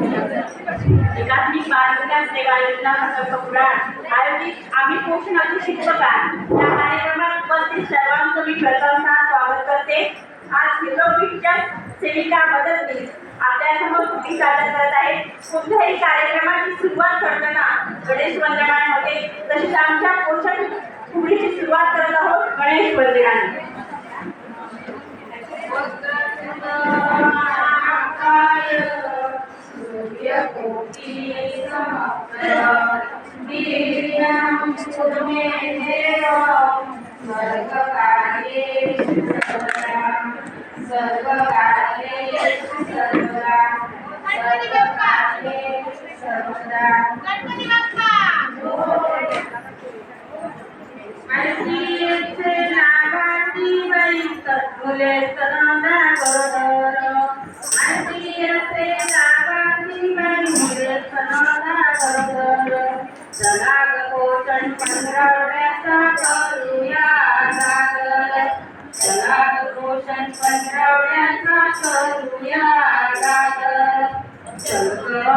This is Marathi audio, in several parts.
एकात्मिक बाल विकास सेवा योजना प्रकल्प पुराण आयोजित आम्ही पोषणाचे शिक्षक या कार्यक्रमात उपस्थित सर्वांचं मी प्रथमतः स्वागत करते. आज हिरोपीठच्या सेविका मदतनीस आपल्यासमोर कृती सादर करत आहे कुठल्याही कार्यक्रमाची सुरुवात करताना गणेश वंदनाने होते. तसेच आमच्या पोषण फुगडीची सुरुवात करत आहोत गणेश वंदनाने. गणपती बाप्पा. मुले सनदा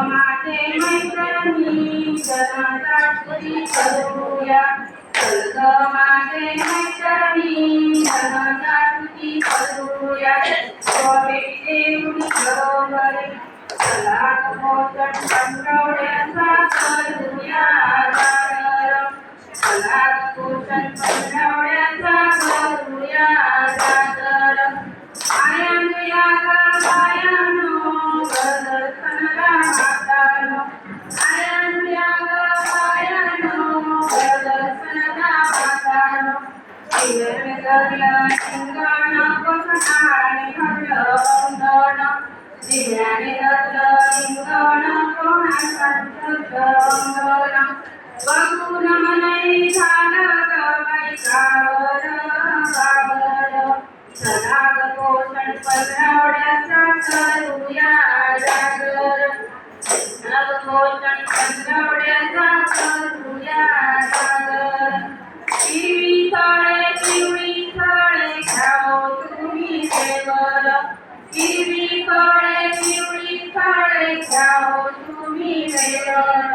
माझे मैत्रिणी जनजागृती करूया. चल ग माझे मैत्रिणी जनजागृती करूया. स्वामी देऊन बरोबर चला ग पोषण पंधरवड्याचा करूया जागर चला पोषण पंधरवड्याचा पिवळी फळे पिवळी फळे खाओ तुम्ही देवर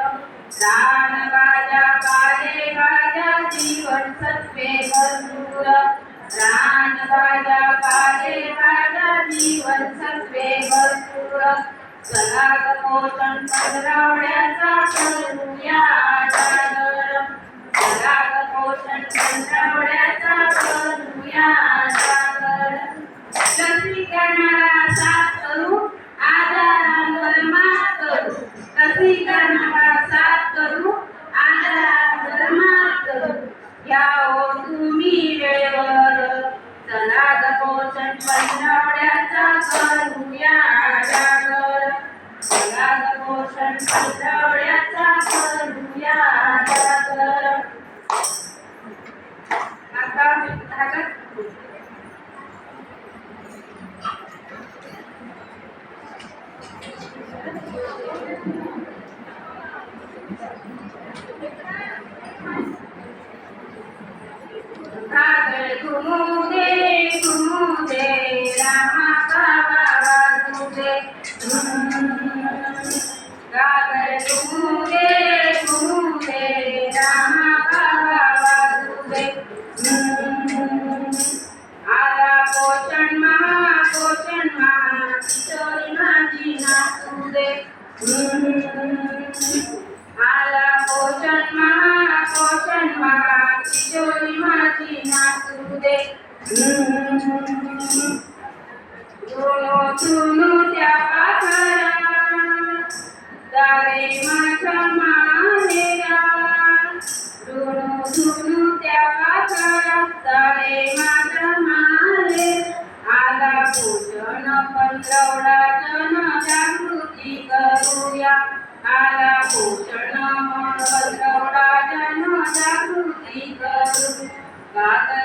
पिवळी फळे भरपूर भरपूर करूया जागर चला ग साथ करू आजारांवर मात करू लसीकरणाला साथ करू आजारांवर धर्मात करू घ्या हो तुम्ही वेळेवर चला ग पोषण पंधरवड्याचा करूया जागर चला ग पोषण पंधरवड्याचा Padre comune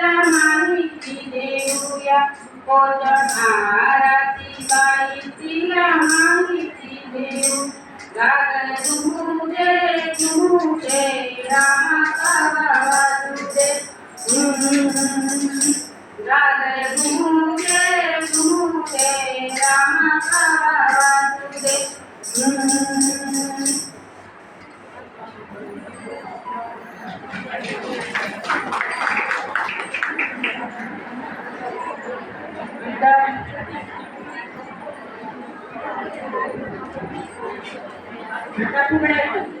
तुला माहिती देऊया आरती बाई तिला माहिती देऊ. लागल तुझे तुझे रामा बाबा तुझे लागल Tá com medo.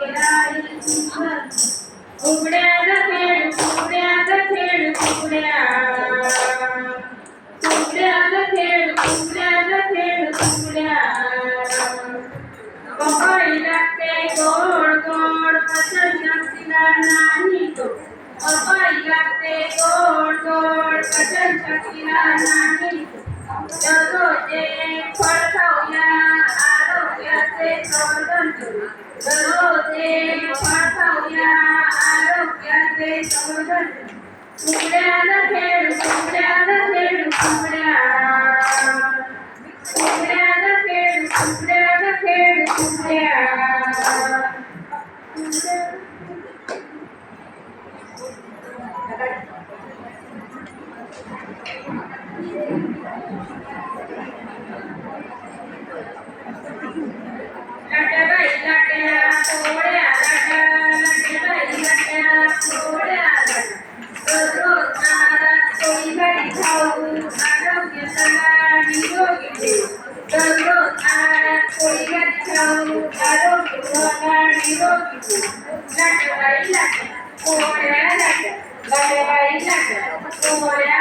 nananito. Apáigate, gor, gor, cachancha, nananito. Yo soy de cuarta olla, arrojate. Yo de cuarta a. लाट्या लाटाबाई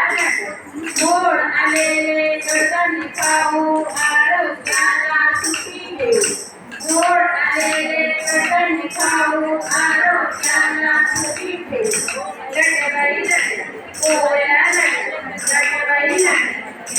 गोड आलेले कडधान्य खाऊ आरोग्याला सुखी ठेवू गोड आलेले कडधान्य खाऊ आरोग्याला सुखी ठेवू लटबाई लट पोळ्या लट लटबाई लट